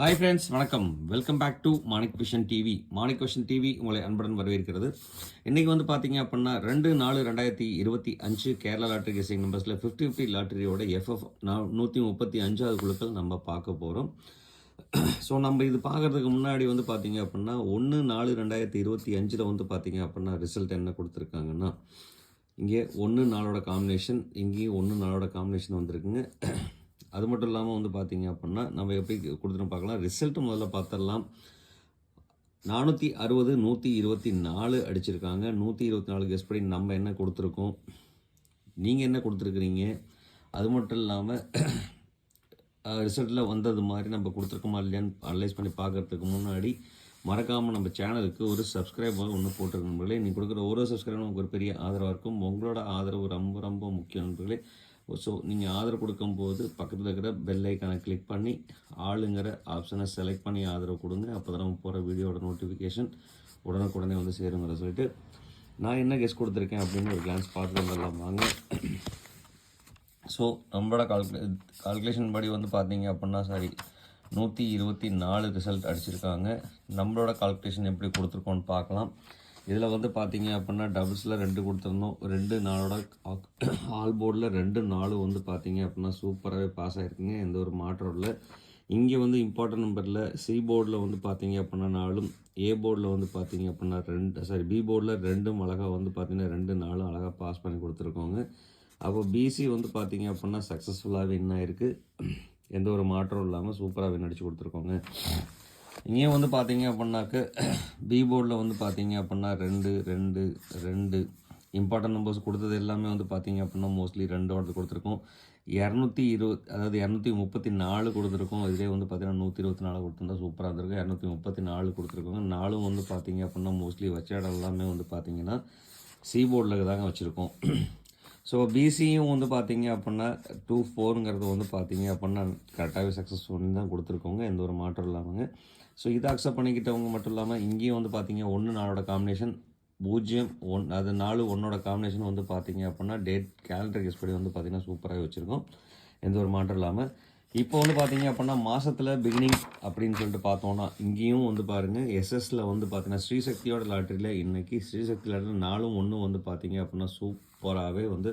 Hi friends வணக்கம். Welcome back to Manik Vision TV Manik Vision TV உங்களை அன்புடன் வரவேற்கிறது. இன்றைக்கி வந்து பார்த்தீங்க அப்படின்னா ரெண்டு நாலு ரெண்டாயிரத்தி இருபத்தி அஞ்சு கேரளா லாட்டரி கேசிங் நம்பர்ஸில் ஃபிஃப்டி ஃபிஃப்டி லாட்டரியோட எஃப்எஃப் நூற்றி முப்பத்தி அஞ்சாவது குழுக்கள் நம்ம பார்க்க போகிறோம் ஸோ நம்ம இது பார்க்குறதுக்கு முன்னாடி வந்து பார்த்தீங்க அப்படின்னா ஒன்று நாலு ரெண்டாயிரத்தி இருபத்தி அஞ்சில் வந்து பார்த்தீங்க அப்படின்னா ரிசல்ட் என்ன கொடுத்துருக்காங்கன்னா இங்கே ஒன்று நாளோட காம்பினேஷன் இங்கேயும் ஒன்று நாளோட காம்பினேஷன் வந்திருக்குங்க. அது மட்டும் இல்லாமல் வந்து பார்த்தீங்க அப்படின்னா நம்ம எப்படி கொடுத்துட்டு பார்க்கலாம் ரிசல்ட்டு முதல்ல பார்த்துடலாம் நானூற்றி அறுபது நூற்றி இருபத்தி நாலு அடிச்சிருக்காங்க. நூற்றி இருபத்தி நாலு கெஸ் படி நம்ம என்ன கொடுத்துருக்கோம்? நீங்கள் என்ன கொடுத்துருக்குறீங்க? அது மட்டும் இல்லாமல் ரிசல்ட்டில் வந்தது மாதிரி நம்ம கொடுத்துருக்கோமா இல்லையான்னு அனலைஸ் பண்ணி பார்க்கறதுக்கு முன்னாடி மறக்காமல் நம்ம சேனலுக்கு ஒரு சப்ஸ்கிரைப் ஒன்று போட்டிருக்க நண்பர்களே. நீங்கள் கொடுக்குற ஒரு சப்ஸ்கிரைபரும் உங்களுக்கு ஒரு பெரிய ஆதரவாக இருக்கும். உங்களோட ஆதரவு ரொம்ப ரொம்ப முக்கியம் நண்பர்களே. ஸோ நீங்கள் ஆதரவு கொடுக்கும்போது பக்கத்தில் இருக்கிற பெல் ஐக்கானை கிளிக் பண்ணி ஆளுங்கிற ஆப்ஷனை செலக்ட் பண்ணி ஆதரவு கொடுங்க. அப்போ தான் நம்ம போகிற வீடியோட நோட்டிஃபிகேஷன் உடனுக்குடனே வந்து சேருங்கிற சொல்லிட்டு நான் என்ன கெஸ்ட் கொடுத்துருக்கேன் அப்படின்னு ஒரு கிளான்ஸ் பார்த்து வந்துடலாம். வாங்க. ஸோ நம்மளோட கால்குலே கால்குலேஷன் படி வந்து பார்த்தீங்க அப்படின்னா சாரி நூற்றி இருபத்தி நாலு ரிசல்ட் அடிச்சிருக்காங்க. நம்மளோட கால்குலேஷன் எப்படி கொடுத்துருக்கோன்னு பார்க்கலாம். இதில் வந்து பார்த்தீங்க அப்படின்னா டபுள்ஸில் ரெண்டு கொடுத்துருந்தோம். ரெண்டு நாளோட ஆல் போர்டில் ரெண்டு நாலு வந்து பார்த்தீங்க அப்படின்னா சூப்பராகவே பாஸ் ஆகிருக்குங்க எந்த ஒரு மாற்றம் இல்லை. இங்கே வந்து இம்பார்ட்டன்ட் நம்பரில் சி போர்டில் வந்து பார்த்தீங்க அப்படின்னா நாலும் ஏ போர்டில் வந்து பார்த்தீங்க அப்படின்னா ரெண்டு சாரி பி போர்டில் ரெண்டும் அழகாக வந்து பார்த்தீங்கன்னா ரெண்டு நாலும் அழகாக பாஸ் பண்ணி கொடுத்துருக்கோங்க. அப்போ பிசி வந்து பார்த்தீங்க அப்படின்னா சக்ஸஸ்ஃபுல்லாகவே வின் இருக்குது எந்த ஒரு மாற்றம் இல்லாமல் சூப்பராக வின் கொடுத்துருக்கோங்க. இங்கேயும் வந்து பார்த்தீங்க அப்படின்னாக்க பி போர்டில் வந்து பார்த்தீங்க அப்படின்னா ரெண்டு ரெண்டு ரெண்டு இம்பார்ட்டன்ட் நம்பர்ஸ் கொடுத்தது எல்லாமே வந்து பார்த்தீங்க அப்படின்னா மோஸ்ட்லி ரெண்டு ஆர்டர் கொடுத்துருக்கோம். இரநூத்தி இருபது அதாவது இரநூத்தி முப்பத்தி நாலு கொடுத்துருக்கோம். இதே வந்து பார்த்தீங்கன்னா நூற்றி இருபத்தி நாலு கொடுத்துருந்தா சூப்பராக இருந்திருக்கும் இரநூத்தி முப்பத்தி நாலு கொடுத்துருக்கோங்க. நாலும் வந்து பார்த்தீங்க அப்படின்னா மோஸ்ட்லி வச்ச இடம் எல்லாமே வந்து பார்த்தீங்கன்னா சி போர்டில் தாங்க வச்சுருக்கோம். ஸோ பிசியும் வந்து பார்த்தீங்க அப்படின்னா டூ ஃபோருங்கிறது வந்து பார்த்தீங்க அப்படின்னா கரெக்டாகவே சக்ஸஸ்ஃபுல் தான் கொடுத்துருக்கோங்க. எந்த ஒரு மாற்றம் இல்லாமல் ஸோ இதை அக்செப்ட் பண்ணிக்கிட்டவங்க மட்டும் இல்லாமல் இங்கேயும் வந்து பார்த்தீங்க ஒன்று நாளோட காம்பினேஷன் பூஜ்ஜியம் ஒன் அது நாலு ஒன்னோட காம்பினேஷன் வந்து பார்த்தீங்க அப்படின்னா டேட் கேலண்டர் கெஸ் படி வந்து பார்த்தீங்கன்னா சூப்பராக வச்சுருக்கோம். எந்த ஒரு மாற்றம் இல்லாமல் இப்போ வந்து பார்த்தீங்க அப்படின்னா மாதத்தில் பிகினிங் அப்படின்னு சொல்லிட்டு பார்த்தோன்னா இங்கேயும் வந்து பாருங்கள் எஸ்எஸ்ல வந்து பார்த்தீங்கன்னா ஸ்ரீசக்தியோட லாட்டரியில் இன்றைக்கி ஸ்ரீசக்தி லாட்டரியில் நாலும் ஒன்று வந்து பார்த்தீங்க அப்படின்னா சூப்பராகவே வந்து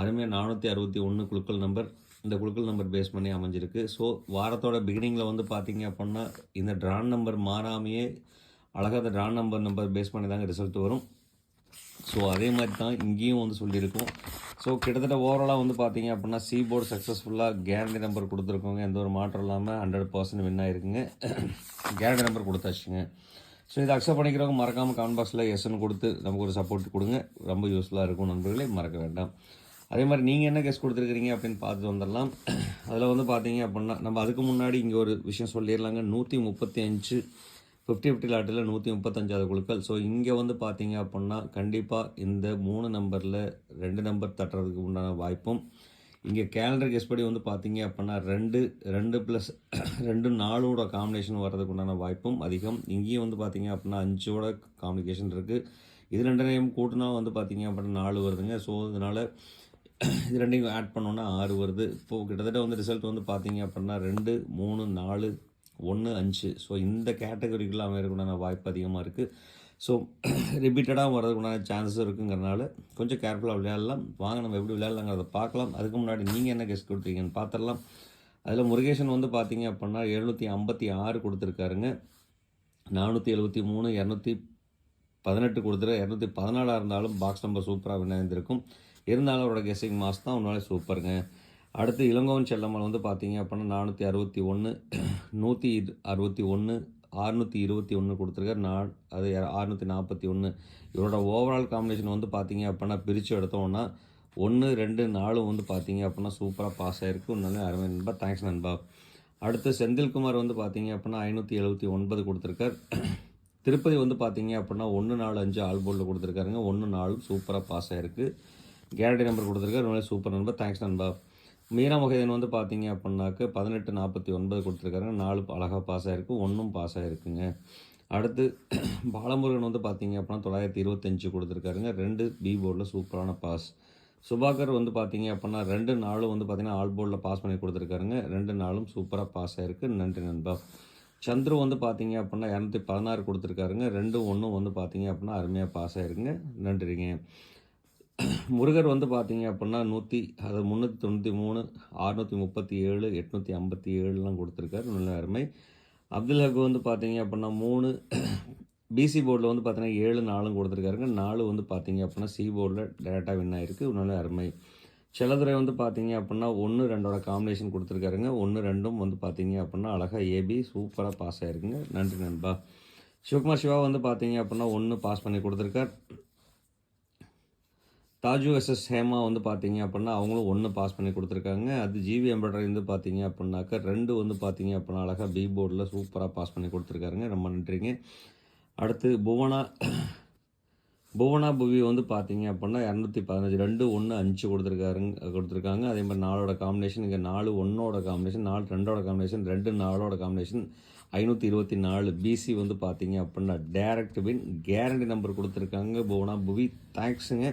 அருமையாக நானூற்றி அறுபத்தி ஒன்று குழுக்கள் நம்பர் இந்த குழுக்கள் நம்பர் பேஸ் பண்ணி அமைஞ்சிருக்கு. ஸோ வாரத்தோட பிகினிங்கில் வந்து பார்த்தீங்க அப்படின்னா இந்த ட்ரான் நம்பர் மாறாமையே அழகாக அந்த ட்ரான் நம்பர் நம்பர் பேஸ் பண்ணி தாங்க ரிசல்ட் வரும். ஸோ அதே மாதிரி தான் இங்கேயும் வந்து சொல்லியிருக்கோம். ஸோ கிட்டத்தட்ட ஓவராலாக வந்து பார்த்தீங்க அப்படின்னா சி போர்டு சக்ஸஸ்ஃபுல்லாக கேரண்டி நம்பர் கொடுத்துருக்கோங்க. எந்த ஒரு மாற்றம் இல்லாமல் ஹண்ட்ரட் பர்சன்ட் வின் ஆயிருக்குங்க. கேரண்டி நம்பர் கொடுத்தாச்சுங்க. ஸோ இதை அக்செப்ட் பண்ணிக்கிறவங்க மறக்காமல் கமெண்ட் பாக்ஸில் எஸ்ன்னு கொடுத்து நமக்கு ஒரு சப்போர்ட் கொடுங்க. ரொம்ப யூஸ்ஃபுல்லாக இருக்கும் நண்பர்களே. மறக்க வேண்டாம். அதே மாதிரி நீங்கள் என்ன கெஸ் கொடுத்துருக்குறீங்க அப்படின்னு பார்த்து வந்துடலாம். அதில் வந்து பார்த்தீங்க அப்படின்னா நம்ம அதுக்கு முன்னாடி இங்கே ஒரு விஷயம் சொல்லிடலாங்க. நூற்றி முப்பத்தி அஞ்சு ஃபிஃப்டி ஃபிஃப்டி லாட்டில் நூற்றி முப்பத்தஞ்சாவது குழுக்கள். ஸோ இங்கே வந்து பார்த்தீங்க அப்படின்னா கண்டிப்பாக இந்த மூணு நம்பரில் ரெண்டு நம்பர் தட்டுறதுக்கு உண்டான வாய்ப்பும் இங்கே கேலண்டர் கெஸ் படி வந்து பார்த்தீங்க அப்படின்னா ரெண்டு ரெண்டு ப்ளஸ் ரெண்டு நாலோட காம்பினேஷன் வர்றதுக்கு உண்டான வாய்ப்பும் அதிகம். இங்கேயும் வந்து பார்த்தீங்க அப்படின்னா அஞ்சோட காம்பினேஷன் இருக்குது இது ரெண்டையும் கூட்டினா வந்து பார்த்தீங்க அப்படின்னா நாலு வருதுங்க. ஸோ அதனால் இது ரெண்டையும் ஆட் பண்ணோன்னா ஆறு வருது. இப்போது கிட்டத்தட்ட வந்து ரிசல்ட் வந்து பார்த்தீங்க அப்படின்னா ரெண்டு மூணு நாலு ஒன்று அஞ்சு. ஸோ இந்த கேட்டகரிக்குள்ள அமையறதுக்குண்டான வாய்ப்பு அதிகமாக இருக்குது ஸோ ரிப்பீட்டடாக வர்றதுக்குண்டான சான்சஸ் இருக்குங்கிறனால கொஞ்சம் கேர்ஃபுல்லாக விளையாடலாம். வாங்க நம்ம எப்படி விளையாடலாங்கிறத பார்க்கலாம். அதுக்கு முன்னாடி நீங்கள் என்ன கெஸ்ட் கொடுத்தீங்கன்னு பார்த்துடலாம் அதில் முருகேசன் வந்து பார்த்தீங்க அப்படின்னா எழுநூற்றி ஐம்பத்தி ஆறு கொடுத்துருக்காருங்க. நானூற்றி எழுபத்தி மூணு இரநூத்தி பதினெட்டு கொடுத்துரு. இரநூத்தி பதினாலாக இருந்தாலும் பாக்ஸ் நம்பர் சூப்பராக விளையாண்டுருக்கும் இருந்தாலும் அவரோட கெஸ்ஸிங் மாஸ் தான் உன்னாலே சூப்பருங்க அடுத்து இளங்கோவன் செல்லம்மாள் வந்து பார்த்தீங்க அப்படின்னா நானூற்றி அறுபத்தி ஒன்று நூற்றி அறுபத்தி ஒன்று அறுநூற்றி இருபத்தி ஒன்று கொடுத்துருக்காரு. நான் அது அறுநூற்றி நாற்பத்தி ஒன்று இவரோட ஓவரால் காம்பினேஷன் வந்து பார்த்தீங்க அப்படின்னா பிரித்து எடுத்தோம்னா ஒன்று ரெண்டு நாலு வந்து பார்த்தீங்க அப்படின்னா சூப்பராக பாஸ் ஆகிருக்கு ஒன்று அருமை நண்பா. தேங்க்ஸ் நண்பா. அடுத்து செந்தில்குமார் வந்து பார்த்தீங்க அப்படின்னா ஐநூற்றி எழுபத்தி ஒன்பது கொடுத்துருக்கார். திருப்பதி வந்து பார்த்தீங்க அப்படின்னா ஒன்று நாலு அஞ்சு ஆல் போர்டில் கொடுத்துருக்காருங்க. ஒன்று நாலு சூப்பராக பாஸ் ஆகிருக்கு கேரண்டி நம்பர் கொடுத்துருக்காரு. ரொம்ப சூப்பர் நண்பா. தேங்க்ஸ் நண்பா. மீரா முகைதன் வந்து பார்த்தீங்க அப்படின்னாக்க பதினெட்டு நாற்பத்தி ஒன்பது கொடுத்துருக்காருங்க. நாலு அழகாக பாஸ் ஆகிருக்கு ஒன்றும் பாஸ் ஆகிருக்குங்க அடுத்து பாலமுருகன் வந்து பார்த்தீங்க அப்படின்னா தொள்ளாயிரத்தி இருபத்தஞ்சு கொடுத்துருக்காருங்க. ரெண்டு பி போர்டில் சூப்பரான பாஸ் சுபாகர் வந்து பார்த்தீங்க அப்படின்னா ரெண்டு நாளும் வந்து பார்த்தீங்கன்னா ஆல் போர்டில் பாஸ் பண்ணி கொடுத்துருக்காருங்க. ரெண்டு நாளும் சூப்பராக பாஸ் ஆகிருக்கு நன்றி நண்பா. சந்துரு வந்து பார்த்தீங்க அப்படின்னா இரநூத்தி பதினாறு கொடுத்துருக்காருங்க. ரெண்டும் ஒன்றும் வந்து பார்த்தீங்க அப்படின்னா அருமையாக பாஸ் ஆகிருக்குங்க நன்றிங்க. முருகர் வந்து பார்த்தீங்க அப்படின்னா நூற்றி அது முந்நூற்றி தொண்ணூற்றி மூணு அறுநூற்றி முப்பத்தி ஏழு எட்நூற்றி ஐம்பத்தி ஏழுலாம் கொடுத்துருக்காரு. நல்ல அருமை. அப்துல் ஹக் வந்து பார்த்தீங்க அப்படின்னா மூணு பிசி போர்டில் வந்து பார்த்தீங்கன்னா ஏழு நாலும் கொடுத்துருக்காருங்க. நாலு வந்து பார்த்தீங்க அப்படின்னா சி போர்டில் டேரெக்டாக வின் ஆயிருக்கு. நல்ல அருமை. செலதுரை வந்து பார்த்தீங்க அப்படின்னா ஒன்று ரெண்டோட காம்பினேஷன் கொடுத்துருக்காருங்க. ஒன்று ரெண்டும் வந்து பார்த்தீங்க அப்படின்னா அழகாக ஏபி சூப்பராக பாஸ் ஆயிருக்குங்க. நன்றி நண்பா. சிவகுமார் சிவா வந்து பார்த்தீங்க அப்படின்னா ஒன்று பாஸ் பண்ணி கொடுத்துருக்கார். ராஜு எஸ்எஸ் ஹேமா வந்து பார்த்தீங்க அப்படின்னா அவங்களும் ஒன்று பாஸ் பண்ணி கொடுத்துருக்காங்க. அது ஜிவி எம்ப்ராய்டரி வந்து பார்த்தீங்க அப்படின்னாக்கா ரெண்டு வந்து பார்த்தீங்க அப்படின்னா அழகாக பி போர்டில் சூப்பராக பாஸ் பண்ணி கொடுத்துருக்காருங்க. ரொம்ப நன்றிங்க. அடுத்து புவனா புவனா புவி வந்து பார்த்தீங்க அப்படின்னா இரநூத்தி பதினஞ்சு ரெண்டு ஒன்று அஞ்சு கொடுத்துருக்காருங்க கொடுத்துருக்காங்க. அதே மாதிரி நாலோட காம்பினேஷன் இங்கே நாலு ஒன்றோட காம்பினேஷன் நாலு ரெண்டோட காம்பினேஷன் ரெண்டு நாலோட காம்பினேஷன் ஐநூற்றி இருபத்தி நாலு பிசி வந்து பார்த்தீங்க அப்படின்னா டேரக்ட் வின் கேரண்டி நம்பர் கொடுத்துருக்காங்க புவனா புவி. தேங்க்ஸுங்க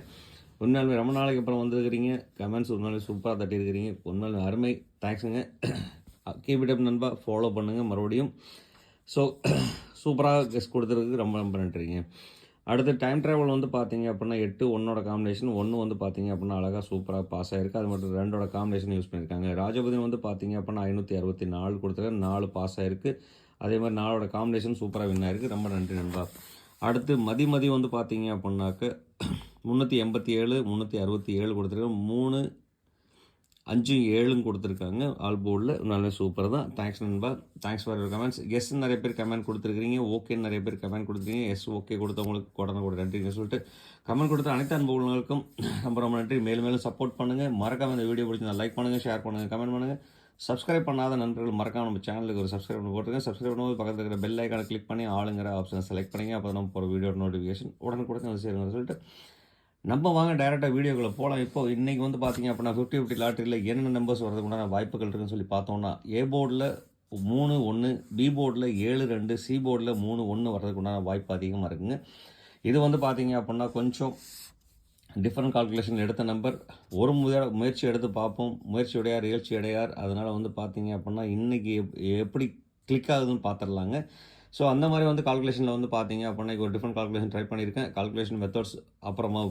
உண்மையாலுமே ரொம்ப நாளைக்கு அப்புறம் வந்திருக்கிறீங்க. கமெண்ட்ஸ் ஒரு நாள் சூப்பராக தட்டியிருக்கிறீங்க. நாள் அருமை. தேங்க்ஸுங்க கீப் இட் அப் நண்பா. ஃபாலோ பண்ணுங்கள் மறுபடியும். ஸோ சூப்பராக கெஸ்ட் கொடுத்துருக்கு ரொம்ப ரொம்ப நன்றிங்க. அடுத்து டைம் ட்ராவல் வந்து பார்த்தீங்க அப்படின்னா எட்டு ஒன்னோட காம்பினேஷன் ஒன்று வந்து பார்த்தீங்க அப்படின்னா அழகாக சூப்பராக பாஸ் ஆகிருக்கு அது மட்டும் ரெண்டோட காம்பினேஷன் யூஸ் பண்ணியிருக்காங்க. ராஜபதி வந்து பார்த்தீங்க அப்படின்னா ஐநூற்றி அறுபத்தி நாலு கொடுத்துருக்காங்க நாலு பாஸ் ஆகிருக்கு அதே மாதிரி நாலோட காம்பினேஷன் சூப்பராக வின் ஆயிருக்கு. ரொம்ப நன்றி நண்பா. அடுத்து மதி மதி வந்து பார்த்தீங்க அப்படின்னாக்க முந்நூற்றி எண்பத்தி ஏழு முந்நூற்றி அறுபத்தி ஏழு கொடுத்துருக்காங்க. மூணு அஞ்சும் ஏழும் கொடுத்துருக்காங்க. ஆல் போர்டில் நல்ல சூப்பர் தான். தேங்க்ஸ் நண்பா. தேங்க்ஸ் ஃபார் கமெண்ட்ஸ் எஸ் நிறைய பேர் கமெண்ட் கொடுத்துருக்கீங்க ஓகேன்னு நிறைய பேர் கமெண்ட் கொடுத்துருக்கீங்க. எஸ் ஓகே கொடுத்தவங்களுக்கு உடனே கூட நன்றிங்க சொல்லிட்டு கமெண்ட் கொடுத்த அனைத்து அன்புகளுக்கும் ரொம்ப ரொம்ப நன்றி. மேலும் மேலும் சப்போர்ட் பண்ணுங்கள் மறக்காம இந்த வீடியோ பிடிச்சி லைக் பண்ணுங்கள் ஷேர் பண்ணுங்கள் கமெண்ட் பண்ணுங்கள் சப்ஸ்கிரைப் பண்ணாத நண்பர்கள் மறக்காம நம்ம சேனலுக்கு ஒரு சப்ஸ்கிரைப் பண்ணி போட்டுருங்க. சப்ஸ்கிரைப் பண்ணும்போது பக்கத்தில் இருக்கிற பெல் ஐக்கானை கிளிக் பண்ணி ஆளுங்கிற ஆப்ஷனை செலக்ட் பண்ணிங்க. அப்போ நம்ம போகிற வீடியோ நோட்டிஃபிகேஷன் உடனுக்குடன் சேருங்க சொல்லிட்டு நம்ம வாங்க டேரெக்டாக வீடியோக்குள்ளே போகலாம் இப்போ இன்றைக்கி வந்து பார்த்தீங்க அப்படின்னா ஃபிஃப்டி ஃபிஃப்டி லாட்ரியில் என்னென்ன நம்பர்ஸ் வரதுக்கு உண்டான வாய்ப்புகள் இருக்குன்னு சொல்லி பார்த்தோம்னா ஏ போர்டில் மூணு ஒன்று பி போர்டில் ஏழு ரெண்டு சி போர்டில் மூணு ஒன்று வர்றதுக்கு உண்டான வாய்ப்பு அதிகமாக இருக்குங்க. இது வந்து பார்த்தீங்க அப்படின்னா கொஞ்சம் டிஃப்ரெண்ட் கால்குலேஷன் எடுத்த நம்பர் ஒரு முய முயற்சி எடுத்து பார்ப்போம். முயற்சி உடையார் இயற்சி அடையார் அதனால் வந்து பார்த்தீங்க அப்படின்னா இன்றைக்கி எப்படி கிளிக் ஆகுதுன்னு பார்த்துடலாங்க ஸோ அந்த மாதிரி வந்து கால்குலேஷனில் வந்து பார்த்தீங்க அப்படின்னா ஒரு டிஃப்ரெண்ட் கால்குலேஷன் ட்ரை பண்ணியிருக்கேன். கால்குலேஷன் மெத்தட்ஸ் அப்புறமா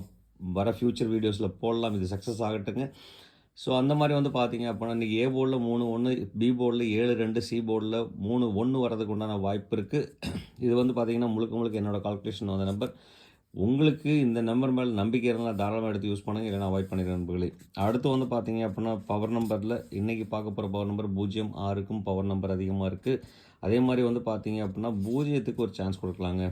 வர ஃப்யூச்சர் வீடியோஸில் போடலாம். இது சக்ஸஸ் ஆகட்டுங்க. ஸோ அந்த மாதிரி வந்து பார்த்தீங்க அப்படின்னா இன்றைக்கி ஏ போர்டில் மூணு ஒன்று பி போர்டில் ஏழு ரெண்டு சி போர்டில் மூணு ஒன்று வரதுக்கு உண்டான வாய்ப்பு இருக்குது இது வந்து பார்த்தீங்கன்னா முழுக்க முழுக்க என்னோடய கால்குலேஷன் வந்த நம்பர் உங்களுக்கு இந்த நம்பர் மேலே நம்பிக்கை இருந்தால் தாராளமாக எடுத்து யூஸ் பண்ணுங்க. இல்லைனா அவாய்ட் பண்ணிடுற நண்பர்களே. அடுத்து வந்து பார்த்தீங்க அப்படின்னா பவர் நம்பரில் இன்றைக்கி பார்க்க போகிற பவர் நம்பர் பூஜ்ஜியம் ஆறுக்கும் பவர் நம்பர் அதிகமாக இருக்குது அதே மாதிரி வந்து பார்த்தீங்க அப்படின்னா பூஜ்ஜியத்துக்கு ஒரு சான்ஸ் கொடுக்கலாங்க.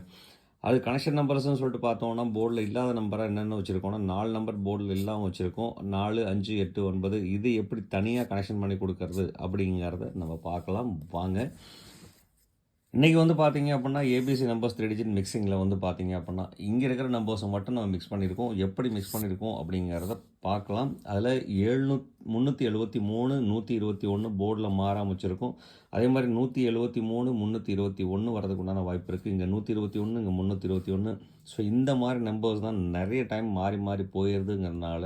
அது கனெக்ஷன் நம்பர்ஸ்னு சொல்லிட்டு பார்த்தோம்னா போர்டில் இல்லாத நம்பராக என்னென்ன வச்சுருக்கோம்னா நாலு நம்பர் போர்டில் இல்லாமல் வச்சுருக்கோம். நாலு அஞ்சு எட்டு ஒன்பது இது எப்படி தனியாக கனெக்ஷன் பண்ணி கொடுக்கறது அப்படிங்கிறத நம்ம பார்க்கலாம். வாங்க. இன்றைக்கி வந்து பார்த்தீங்க அப்படின்னா ஏபிசி நம்பர்ஸ் த்ரீ டிஜிட் மிக்சிங்கில் வந்து பார்த்தீங்க அப்படின்னா இங்கே இருக்கிற நம்பர்ஸை மட்டும் நம்ம மிக்ஸ் பண்ணியிருக்கோம் எப்படி மிக்ஸ் பண்ணியிருக்கோம் அப்படிங்கிறத பார்க்கலாம். அதில் ஏழ்நூ முந்நூற்றி எழுபத்தி மூணு நூற்றி இருபத்தி ஒன்று போர்டில் மாறாமல் வச்சுருக்கோம் அதே மாதிரி நூற்றி எழுபத்தி மூணு முந்நூற்றி இருபத்தி ஒன்று வரதுக்கு உண்டான வாய்ப்பு இருக்குது இங்கே நூற்றி இருபத்தி ஒன்று இங்கே முந்நூற்றி இருபத்தி ஒன்று ஸோ இந்த மாதிரி நம்பர்ஸ் தான் நிறைய டைம் மாறி மாறி போயிடுதுங்கிறனால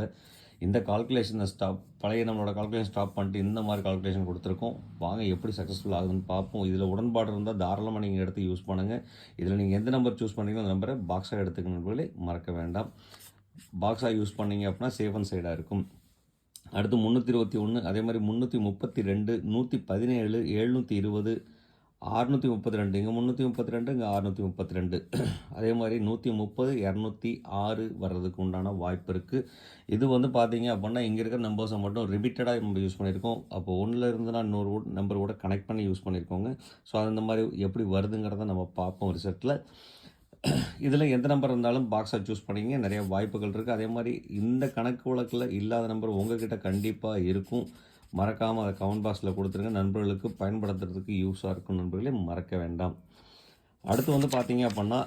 இந்த கால்குலேஷனை ஸ்டாப் பழைய நம்மளோட கால்குலேஷன் ஸ்டாப் பண்ணிட்டு இந்த மாதிரி கால்குலேஷன் கொடுத்துருக்கோம். வாங்க எப்படி சக்ஸஸ்ஃபுல் ஆகுதுன்னு பார்ப்போம். இதில் உடன்பாடு இருந்தால் தாராளமாக நீங்கள் எடுத்து யூஸ் பண்ணுங்கள் இதில் நீங்கள் எந்த நம்பர் சூஸ் பண்ணீங்களோ அந்த நம்பரை பாக்ஸாக எடுத்துக்கணுங்களே மறக்க வேண்டாம். பாக்ஸாக யூஸ் பண்ணீங்க அப்படின்னா சேஃப் அண்ட் சைடாக இருக்கும். அடுத்து முந்நூற்றி இருபத்தி ஒன்று அதே மாதிரி முந்நூற்றி முப்பத்தி ரெண்டு நூற்றி பதினேழு எழுநூற்றி இருபது அறுநூற்றி முப்பத்தி ரெண்டு இங்கே முந்நூற்றி முப்பத்தி ரெண்டு இங்கே அறுநூற்றி முப்பத்தி ரெண்டு. அதே மாதிரி நூற்றி முப்பது இரநூத்தி ஆறு வர்றதுக்கு உண்டான வாய்ப்பு இருக்குது இது வந்து பார்த்தீங்க அப்படின்னா இங்கே இருக்கிற நம்பர்ஸை மட்டும் ரிபீட்டடாக நம்ம யூஸ் பண்ணியிருக்கோம் அப்போ ஒன்றில் இருந்துனா இன்னொரு நம்பர் கூட கனெக்ட் பண்ணி யூஸ் பண்ணியிருக்கோங்க ஸோ அந்த மாதிரி எப்படி வருதுங்கிறத நம்ம பார்ப்போம் ரிசல்ட்டில் இதில் எந்த நம்பர் இருந்தாலும் பாக்ஸை சூஸ் பண்ணிங்க நிறைய வாய்ப்புகள் இருக்குது அதே மாதிரி இந்த கணக்கு வழக்கில் இல்லாத நம்பர் உங்ககிட்ட கண்டிப்பாக இருக்கும். மறக்காமல் அதை கமெண்ட் பாக்ஸில் கொடுத்துருங்க. நண்பர்களுக்கு பயன்படுத்துறதுக்கு யூஸாக இருக்கும் நண்பர்களே மறக்க வேண்டாம். அடுத்து வந்து பார்த்தீங்க அப்படின்னா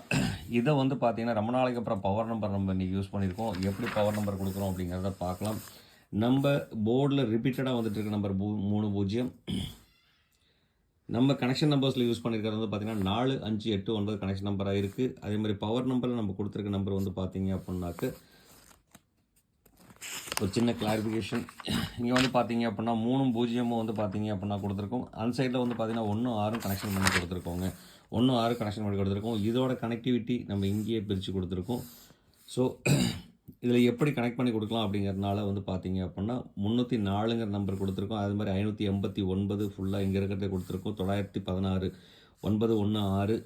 இதை வந்து பார்த்தீங்கன்னா ரொம்ப நாளைக்கு அப்புறம் பவர் நம்பர் நம்ம இன்றைக்கி யூஸ் பண்ணியிருக்கோம். எப்படி பவர் நம்பர் கொடுக்குறோம் அப்படிங்கிறத பார்க்கலாம் நம்ம போர்டில் ரிப்பீட்டடாக வந்துட்டு இருக்க நம்பர் பூ மூணு பூஜ்ஜியம். நம்ம கனெக்ஷன் நம்பர்ஸில் யூஸ் பண்ணியிருக்கிறது வந்து பார்த்தீங்கன்னா நாலு அஞ்சு எட்டு ஒன்பது கனெக்ஷன் நம்பராக இருக்குது அதே மாதிரி பவர் நம்பரில் நம்ம கொடுத்துருக்க நம்பர் வந்து பார்த்தீங்க அப்படின்னாக்கு ஒரு சின்ன கிளாரிஃபிகேஷன் இங்கே வந்து பார்த்தீங்க அப்படின்னா மூணும் பூஜ்ஜியமும் வந்து பார்த்தீங்க அப்படின்னா கொடுத்துருக்கோம். அந்த சைடில் வந்து பார்த்தீங்கன்னா ஒன்றும் ஆறும் கனெக்ஷன் பண்ணி கொடுத்துருக்கோங்க. ஒன்றும் ஆறு கனெக்ஷன் பண்ணி கொடுத்துருக்கோம். இதோட கனெக்டிவிட்டி நம்ம இங்கேயே பிரித்து கொடுத்துருக்கோம். ஸோ இதில் எப்படி கனெக்ட் பண்ணி கொடுக்கலாம் அப்படிங்கிறதுனால வந்து பார்த்தீங்க அப்படின்னா முந்நூற்றி நாலுங்கிற நம்பர் கொடுத்துருக்கோம். அது மாதிரி ஐநூற்றி எண்பத்தி ஒன்பது ஃபுல்லாக இங்கே இருக்கிறத கொடுத்துருக்கோம். தொள்ளாயிரத்தி பதினாறு ஒன்பது ஒன்று ஆறு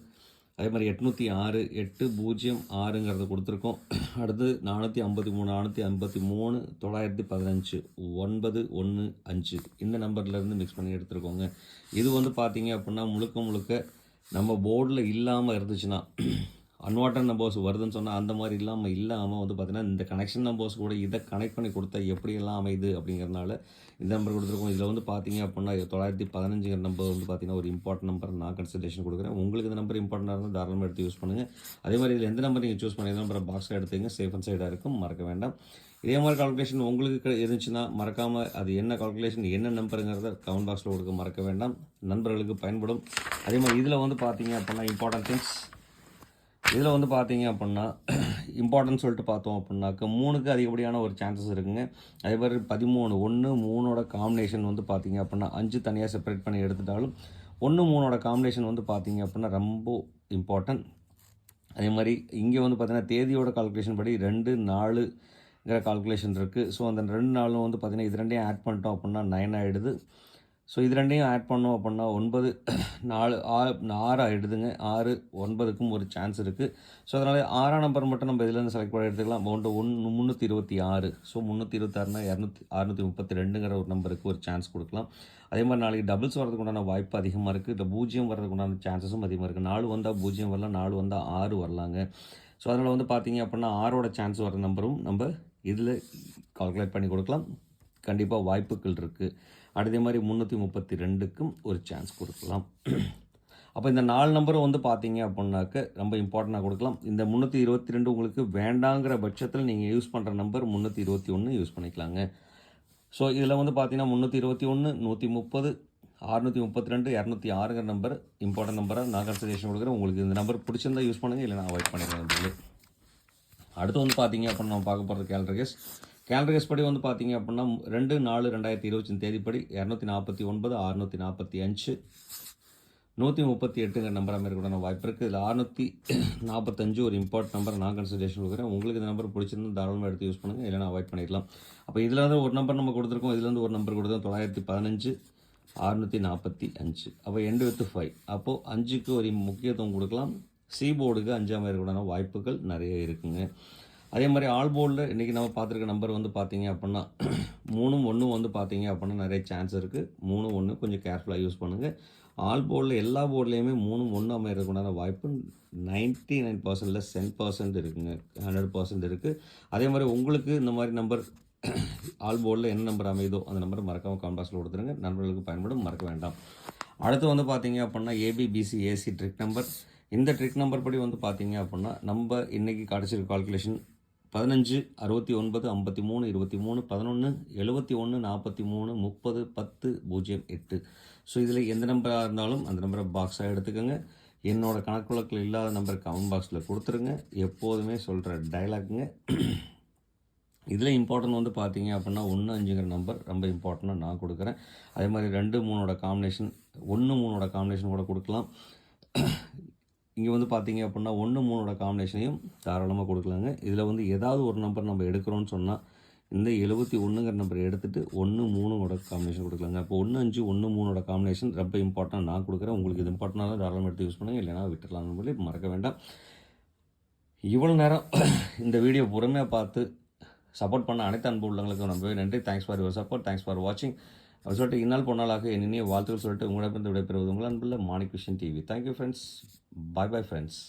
அதே மாதிரி எட்நூற்றி ஆறு எட்டு பூஜ்ஜியம் ஆறுங்கிறத கொடுத்துருக்கோம். அடுத்து நானூற்றி ஐம்பத்தி மூணு நானூற்றி ஐம்பத்தி மூணு தொள்ளாயிரத்தி பதினஞ்சு ஒன்பது ஒன்று அஞ்சு. இந்த நம்பர்லேருந்து மிக்ஸ் பண்ணி எடுத்துருக்கோங்க. இது வந்து பார்த்தீங்க அப்படின்னா முழுக்க முழுக்க நம்ம போர்டில் இல்லாமல் இருந்துச்சுன்னா அன்வாட்டர் நம்பர்ஸ் வருதுன்னு சொன்னால் அந்த மாதிரி இல்லாமல் இல்லாமல் வந்து பார்த்தீங்கன்னா இந்த கனெக்ஷன் நம்பர்ஸ் கூட இதை கனெக்ட் பண்ணி கொடுத்தா எப்படியெல்லாம் அமையுது அப்படிங்கிறனால இந்த நம்பர் கொடுத்துருக்கோம். இதில் வந்து பார்த்தீங்க அப்படின்னா தொள்ளாயிரத்தி பதினஞ்சுங்கிற நம்பர் வந்து பார்த்தீங்கன்னா ஒரு இம்பார்ட்டன்ட் நம்பர் நான் கன்சல்டேஷன் கொடுக்குறேன். உங்களுக்கு இந்த நம்பர் இம்பார்ட்டண்டாக இருந்தால் தாராளமாக எடுத்து யூஸ் பண்ணுங்கள் அதே மாதிரி இதில் எந்த நம்பர் நீங்கள் சூஸ் பண்ணி நம்பரை பாக்ஸில் எடுத்துங்க சேஃப் அண்ட் சைடாக இருக்கும். மறக்க வேண்டாம். இதே மாதிரி கால்குலேஷன் உங்களுக்கு க- இருந்துச்சுன்னா மறக்காமல் அது என்ன கால்குலேஷன் என்ன நம்பருங்கிறத கமெண்ட் பாக்ஸில் கொடுக்க மறக்க வேண்டாம். நண்பர்களுக்கு பயன்படும். அதே மாதிரி இதில் வந்து பார்த்தீங்க அப்படின்னா இம்பார்ட்டன்ட் திங்ஸ் இதில் வந்து பார்த்தீங்க அப்படின்னா இம்பார்ட்டன்ஸ் சொல்லிட்டு பார்த்தோம் அப்படின்னாக்க மூணுக்கு அதிகப்படியான ஒரு சான்சஸ் இருக்குங்க. அதே மாதிரி பதிமூணு ஒன்று மூணோட காம்பினேஷன் வந்து பார்த்தீங்க அப்படின்னா அஞ்சு தனியாக செப்பரேட் பண்ணி எடுத்துட்டாலும் ஒன்று மூணோட காம்பினேஷன் வந்து பார்த்தீங்க அப்படின்னா ரொம்ப இம்பார்ட்டன்ட் அதே மாதிரி இங்கே வந்து பார்த்தீங்கன்னா தேதியோட கால்குலேஷன் படி ரெண்டு நாலுங்கிற கால்குலேஷன் இருக்குது ஸோ அந்த ரெண்டு நாளும் வந்து பார்த்தீங்கன்னா இது ரெண்டையும் ஆட் பண்ணிட்டோம் அப்படின்னா நைன் ஆகிடுது ஸோ இது ரெண்டையும் ஆட் பண்ணோம் அப்படின்னா ஒன்பது நாலு ஆறு ஆறு ஆகிடுதுங்க ஆறு ஒன்பதுக்கும் ஒரு சான்ஸ் இருக்குது ஸோ அதனால் ஆறாம் நம்பர் மட்டும் நம்ம இதுலேருந்து செலக்ட் பண்ணி எடுத்துக்கலாம். ஒன்று ஒன்று முந்நூற்றி இருபத்தி ஆறு. ஸோ முந்நூற்றி இருபத்தாறுனா இரநூத்தி அறுநூற்றி முப்பத்தி ரெண்டுங்கிற ஒரு நம்பருக்கு ஒரு சான்ஸ் கொடுக்கலாம். அதே மாதிரி நாளைக்கு டபுள்ஸ் வரதுக்கு உண்டான வாய்ப்பு அதிகமாக இருக்குது இல்லை பூஜ்ஜியம் வரதுக்கு உண்டான சான்சஸும் அதிகமாக இருக்குது நாலு வந்தால் பூஜ்ஜியம் வரலாம். நாலு வந்தால் ஆறு வரலாங்க. ஸோ அதனால் வந்து பார்த்தீங்க அப்படின்னா ஆறோட சான்ஸ் வர நம்பரும் நம்ம இதில் கால்குலேட் பண்ணி கொடுக்கலாம். கண்டிப்பாக வாய்ப்புகள் இருக்குது அதே மாதிரி முந்நூற்றி முப்பத்தி ரெண்டுக்கும் ஒரு சான்ஸ் கொடுக்கலாம். அப்போ இந்த நாலு நம்பரும் வந்து பார்த்தீங்க அப்படின்னாக்க ரொம்ப இம்பார்ட்டண்ட்டாக கொடுக்கலாம். இந்த முந்நூற்றி இருபத்தி ரெண்டு உங்களுக்கு வேண்டாங்கிற பட்சத்தில் நீங்கள் யூஸ் பண்ணுற நம்பர் முந்நூற்றி இருபத்தி ஒன்று யூஸ் பண்ணிக்கலாங்க. ஸோ இதில் வந்து பார்த்தீங்கன்னா முந்நூற்றி இருபத்தி ஒன்று நூற்றி முப்பது அறுநூற்றி முப்பத்தி ரெண்டு இரநூத்தி ஆறுங்கிற நம்பர் இம்பார்ட்டன்ட் நம்பரை நான் கன்சல்டேஷன் கொடுக்குறேன். உங்களுக்கு இந்த நம்பர் பிடிச்சிருந்தா யூஸ் பண்ணுங்கள் இல்லை நான் அவாய்ட் பண்ணிடுறேன் அடுத்து வந்து பார்த்தீங்க அப்படின்னு நம்ம பார்க்க போகிறது கேலண்டர் படி வந்து பார்த்தீங்க அப்படின்னா ரெண்டு நாலு ரெண்டாயிரத்தி இருபத்தி தேதிப்படி இரநூத்தி நாற்பத்தி ஒன்பது அறுநூற்றி நாற்பத்தி அஞ்சு நூற்றி முப்பத்தி எட்டுங்கிற நம்பர் அமைக்கக்கூடான வாய்ப்பு இருக்குது இதில் அறுநூற்றி நாற்பத்தஞ்சு ஒரு இம்பார்ட் நம்பர் நான் கன்சல்டேஷன் கொடுக்குறேன். உங்களுக்கு இந்த நம்பர் பிடிச்சிருந்து தாராளமாக எடுத்து யூஸ் பண்ணுங்கள் இல்லைனா அவாய்ட் பண்ணிடலாம். அப்போ இதில் வந்து ஒரு நம்பர் நம்ம கொடுத்துருக்கோம். இதுலேருந்து ஒரு நம்பர் கொடுத்தோம் தொள்ளாயிரத்தி பதினஞ்சு அறுநூற்றி நாற்பத்தி அஞ்சு. அப்போ எண்டு வித்து ஃபைவ் அப்போது அஞ்சுக்கு ஒரு முக்கியத்துவம் கொடுக்கலாம். சி போர்டுக்கு அஞ்சாம் இருக்கக்கூடான வாய்ப்புகள் நிறைய இருக்குங்க. அதே மாதிரி ஆல் போர்டில் இன்றைக்கி நம்ம பார்த்துருக்க நம்பர் வந்து பார்த்தீங்க அப்படின்னா மூணும் ஒன்றும் வந்து பார்த்தீங்க அப்படின்னா நிறைய சான்ஸ் இருக்குது மூணு ஒன்று கொஞ்சம் கேர்ஃபுல்லாக யூஸ் பண்ணுங்கள் ஆல் போர்டில் எல்லா போர்ட்லேயுமே மூணும் ஒன்று அமைகிறதுக்குண்டான வாய்ப்பு நைன்ட்டி நைன் பர்சன்டில் சென் பர்சன்ட் இருக்குங்க. ஹண்ட்ரட் பர்சன்ட் இருக்குது அதே மாதிரி உங்களுக்கு இந்த மாதிரி நம்பர் ஆல் போர்டில் என்ன நம்பர் அமையுதோ அந்த நம்பரை மறக்காமல் கான்பாக்ஸில் கொடுத்துருங்க. நண்பர்களுக்கு பயன்படும் மறக்க வேண்டாம். அடுத்து வந்து பார்த்தீங்க அப்படின்னா ஏபிபிசி ஏசி ட்ரிக் நம்பர் இந்த ட்ரிக் நம்பர் படி வந்து பார்த்தீங்க அப்படின்னா நம்ம இன்றைக்கி கிடச்சிருக்க கால்குலேஷன் பதினஞ்சு அறுபத்தி ஒன்பது ஐம்பத்தி மூணு இருபத்தி மூணு பதினொன்று எழுபத்தி ஒன்று நாற்பத்தி மூணு முப்பது பத்து பூஜ்ஜியம் எட்டு. ஸோ இதில் எந்த நம்பராக இருந்தாலும் அந்த நம்பரை பாக்ஸாக எடுத்துக்கோங்க. என்னோடய கணக்குழக்கில் இல்லாத நம்பர் கமெண்ட் பாக்ஸில் கொடுத்துருங்க. எப்போதுமே சொல்கிற டைலாக்குங்க இதில் இம்பார்ட்டன்ட் வந்து பார்த்தீங்க அப்படின்னா ஒன்று அஞ்சுங்கிற நம்பர் ரொம்ப இம்பார்ட்டண்ட்டாக நான் கொடுக்குறேன். அதே மாதிரி ரெண்டு மூணோட காம்பினேஷன் ஒன்று மூணோட காம்பினேஷன் கூட கொடுக்கலாம். இங்கே வந்து பார்த்தீங்க அப்படின்னா ஒன்று மூணோட காம்பினேஷனையும் தாராளமாக கொடுக்கலாங்க. இதில் வந்து ஏதாவது ஒரு நம்பர் நம்ம எடுக்கிறோன்னு சொன்னால் இந்த எழுபத்தி ஒன்றுங்கிற நம்பர் எடுத்துகிட்டு ஒன்று மூணோட காம்பினேஷன் கொடுக்கலாங்க. அப்போ ஒன்று அஞ்சு ஒன்று மூணோட காம்பினேஷன் ரொம்ப இம்பார்ட்டன்ட் நான் கொடுக்குறேன். உங்களுக்கு இது இம்பார்ட்டனாக தாராளமாக எடுத்து யூஸ் பண்ணுங்கள் இல்லைனா விட்டுடலாம் சொல்லி மறக்க வேண்டாம். இவ்வளோ நேரம் இந்த வீடியோ பொறுமையாக பார்த்து சப்போர்ட் பண்ண அனைத்து அன்பு உள்ளவங்களுக்கும் ரொம்பவே நன்றி. Thanks for your support thanks for வாட்சிங் அவர் சொல்லிட்டு இந்நாள் பொன்னாளாக என்னென்ன வாழ்த்துக்கள் சொல்லிட்டு உங்களிடம் விடைபெறுவது உங்கள் அன்புள்ள Manik Vision TV thank you friends bye bye friends